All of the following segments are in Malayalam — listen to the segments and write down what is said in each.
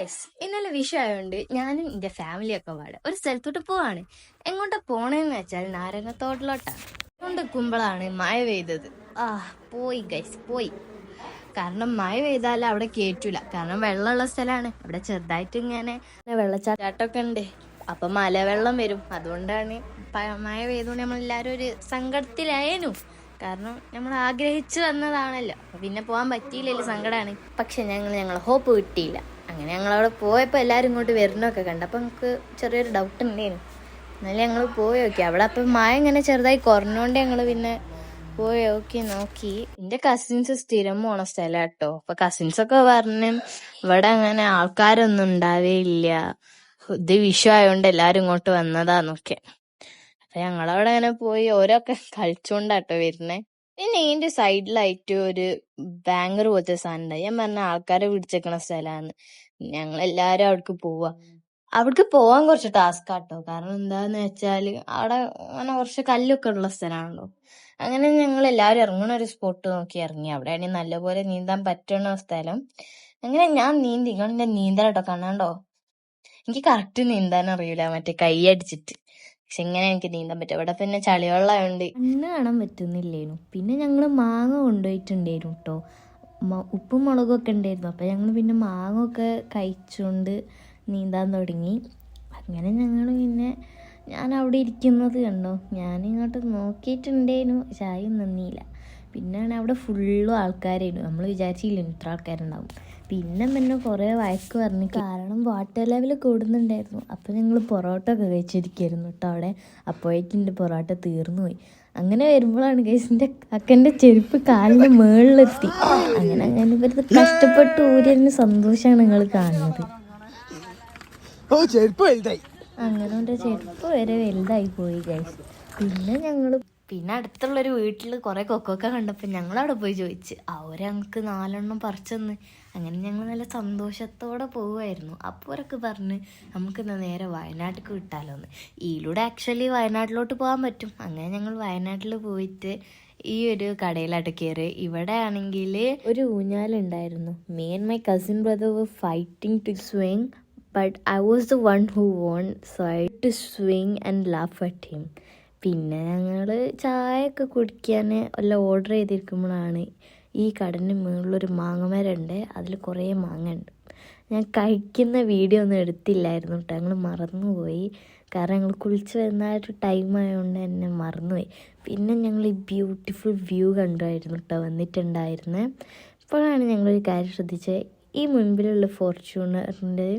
ഗൈസ് ഇന്നലെ വിഷു ആയതുകൊണ്ട് ഞാനും എന്റെ ഫാമിലിയൊക്കെ പാടെ ഒരു സ്ഥലത്തോട്ട് പോവാണ്. എങ്ങോട്ടാ പോണേന്ന് വെച്ചാൽ നാരങ്ങത്തോട്ടിലോട്ടാണ് അതുകൊണ്ട് കുമ്പളാണ് മഴ പെയ്തത്. ആ പോയി ഗൈസ് പോയി. കാരണം മഴ പെയ്താൽ അവിടെ കേറ്റൂല. കാരണം വെള്ളമുള്ള സ്ഥലമാണ് അവിടെ ചെറുതായിട്ട് ഇങ്ങനെ വെള്ളച്ചാട്ടമൊക്കെ ഉണ്ട്. അപ്പൊ മലവെള്ളം വരും. അതുകൊണ്ടാണ് മഴ പെയ്തുകൊണ്ട് നമ്മളെല്ലാരും ഒരു സങ്കടത്തിലായേനു. കാരണം നമ്മൾ ആഗ്രഹിച്ചു വന്നതാണല്ലോ. പിന്നെ പോകാൻ പറ്റിയില്ലല്ലോ സങ്കടമാണ് പക്ഷെ ഞങ്ങൾ ഞങ്ങളെ ഹോപ്പ് കിട്ടിയില്ല. അങ്ങനെ ഞങ്ങൾ അവിടെ പോയപ്പോൾ എല്ലാവരും ഇങ്ങോട്ട് വരുന്നൊക്കെ കണ്ട്. അപ്പം നമുക്ക് ചെറിയൊരു ഡൗട്ട് ഉണ്ടായിരുന്നു എന്നാലും ഞങ്ങൾ പോയി നോക്കി. അവിടെ അപ്പം മഴ ഇങ്ങനെ ചെറുതായി കുറഞ്ഞുകൊണ്ട് ഞങ്ങൾ പിന്നെ പോയി നോക്കി നോക്കി. എന്റെ കസിൻസ് സ്ഥിരം പോണ സ്ഥലം കേട്ടോ അപ്പൊ കസിൻസൊക്കെ പറഞ്ഞു ഇവിടെ അങ്ങനെ ആൾക്കാരൊന്നും ഉണ്ടാവേയില്ല. ഇത് വിഷു ആയതുകൊണ്ട് എല്ലാവരും ഇങ്ങോട്ട് വന്നതാന്നൊക്കെ. അപ്പൊ ഞങ്ങളവിടെ അങ്ങനെ പോയി ഓരോക്കെ കളിച്ചോണ്ടാട്ടോ വരുന്നേ. പിന്നെ ഇതിന്റെ സൈഡിലായിട്ട് ഒരു ബാങ്കർ പോലത്തെ സാധനം ഉണ്ടായി ഞാൻ പറഞ്ഞ ആൾക്കാരെ പിടിച്ചേക്കണ സ്ഥലമാണ്. ഞങ്ങൾ എല്ലാരും അവിടേക്ക് പോവാ. അവിടേക്ക് പോവാൻ കുറച്ച് ടാസ്ക് ആട്ടോ. കാരണം എന്താന്ന് വെച്ചാൽ അവിടെ അങ്ങനെ കുറച്ച് കല്ലൊക്കെ ഉള്ള സ്ഥലമാണല്ലോ. അങ്ങനെ ഞങ്ങൾ എല്ലാവരും ഇറങ്ങണ ഒരു സ്പോട്ട് നോക്കി ഇറങ്ങി. അവിടെയാണെങ്കിൽ നല്ലപോലെ നീന്താൻ പറ്റണ സ്ഥലം. അങ്ങനെ ഞാൻ നീന്തി. ഇങ്ങനെ നീന്തലട്ടോ കാണാണ്ടോ എനിക്ക് കറക്റ്റ് നീന്താൻ അറിയില്ല മറ്റേ കൈ അടിച്ചിട്ട്. പക്ഷെ ഇങ്ങനെ എനിക്ക് നീന്താൻ പറ്റും. അവിടെ പിന്നെ ചളിവെള്ളമുണ്ട് കണ്ണ് കാണാൻ പറ്റുന്നില്ലേനു. പിന്നെ ഞങ്ങൾ മാങ്ങ കൊണ്ടുപോയിട്ടുണ്ടായിരുന്നു കേട്ടോ ഉപ്പും മുളകും ഒക്കെ ഉണ്ടായിരുന്നു. അപ്പം ഞങ്ങൾ പിന്നെ മാങ്ങൊക്കെ കഴിച്ചുകൊണ്ട് നീന്താൻ തുടങ്ങി. അങ്ങനെ ഞങ്ങൾ പിന്നെ ഞാൻ അവിടെ ഇരിക്കുന്നത് കണ്ടോ? ഞാൻ ഇങ്ങോട്ട് നോക്കിയിട്ടുണ്ടേനു. ചായ നിന്നില്ല. പിന്നെയാണ് അവിടെ ഫുള്ളും ആൾക്കാരായിരുന്നു. നമ്മൾ വിചാരിച്ചില്ല ഇത്ര ആൾക്കാരുണ്ടാവും. പിന്നെ പിന്നെ കുറേ വഴക്ക് പറഞ്ഞു കാരണം വാട്ടർ ലെവൽ കൂടുന്നുണ്ടായിരുന്നു. അപ്പോൾ ഞങ്ങൾ പൊറോട്ട ഒക്കെ കഴിച്ചിരിക്കുമായിരുന്നു കേട്ടോ അവിടെ. അപ്പോഴേക്കും എന്റെ പൊറോട്ട തീർന്നു പോയി. അങ്ങനെ വരുമ്പോഴാണ് കേസിന്റെ അക്കന്റെ ചെരുപ്പ് കാലിന്റെ മുകളിലെത്തി അങ്ങനെ അങ്ങനെ ഇവരുടെ കഷ്ടപ്പെട്ട് ഊരിയതിന് സന്തോഷമാണ് നിങ്ങൾ കാണുന്നത്. അങ്ങനെ ചെരുപ്പ് വരെ വലുതായി പോയി ഗൈസ് പിന്നെ ഞങ്ങൾ പിന്നെ അടുത്തുള്ളൊരു വീട്ടിൽ കുറേ കൊക്കൊക്കെ കണ്ടപ്പോൾ ഞങ്ങൾ അവിടെ പോയി ചോദിച്ച് അവരെ ഞങ്ങൾക്ക് നാലെണ്ണം പറിച്ചെന്ന്. അങ്ങനെ ഞങ്ങൾ നല്ല സന്തോഷത്തോടെ പോവുമായിരുന്നു അപ്പോൾ അവരൊക്കെ പറഞ്ഞ് നമുക്ക് എന്നാ നേരെ വയനാട്ടിലേക്ക് വിട്ടാലോ എന്ന് ഈയിലൂടെ ആക്ച്വലി വയനാട്ടിലോട്ട് പോകാൻ പറ്റും. അങ്ങനെ ഞങ്ങൾ വയനാട്ടിൽ പോയിട്ട് ഈ ഒരു കടയിലായിട്ട് കയറി ഇവിടെ ആണെങ്കിൽ ഒരു ഊഞ്ഞാലുണ്ടായിരുന്നു me and my cousin brother were fighting to swing but I was the one who won so I to swing and laugh at him പിന്നെ ഞങ്ങൾ ചായയൊക്കെ കുടിക്കാൻ എല്ലാം ഓർഡർ ചെയ്തിരിക്കുമ്പോഴാണ് ഈ കടന്റെ മുകളിലൊരു മാങ്ങമരമുണ്ട്. അതിൽ കുറേ മാങ്ങ ഉണ്ട് ഞാൻ കഴിക്കുന്ന വീഡിയോ ഒന്നും എടുത്തില്ലായിരുന്നു കേട്ടോ. ഞങ്ങൾ മറന്നുപോയി. കാരണം ഞങ്ങൾ കുളിച്ച് വരുന്ന ആ ഒരു ടൈം ആയതുകൊണ്ട് തന്നെ മറന്നുപോയി. പിന്നെ ഞങ്ങൾ ഈ ബ്യൂട്ടിഫുൾ വ്യൂ കണ്ടായിരുന്നു കേട്ടോ വന്നിട്ടുണ്ടായിരുന്നത് ഇപ്പോഴാണ് ഞങ്ങളൊരു കാര്യം ശ്രദ്ധിച്ചത്. ഈ മുൻപിലുള്ള ഫോർച്യൂണറിന്റെ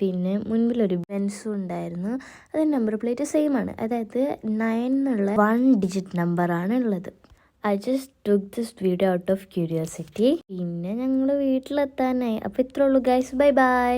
പിന്നെ മുൻപിലൊരു ബെൻസും ഉണ്ടായിരുന്നു. അത് നമ്പർ പ്ലേറ്റ് സെയിം ആണ്. അതായത് നയൻ എന്നുള്ള വൺ ഡിജിറ്റ് നമ്പർ ആണ് ഉള്ളത്. I just took this video out of curiosity പിന്നെ ഞങ്ങൾ വീട്ടിലെത്താനായി. അപ്പോൾ ഇത്രയുള്ളൂ ഗൈസ് ബൈ ബൈ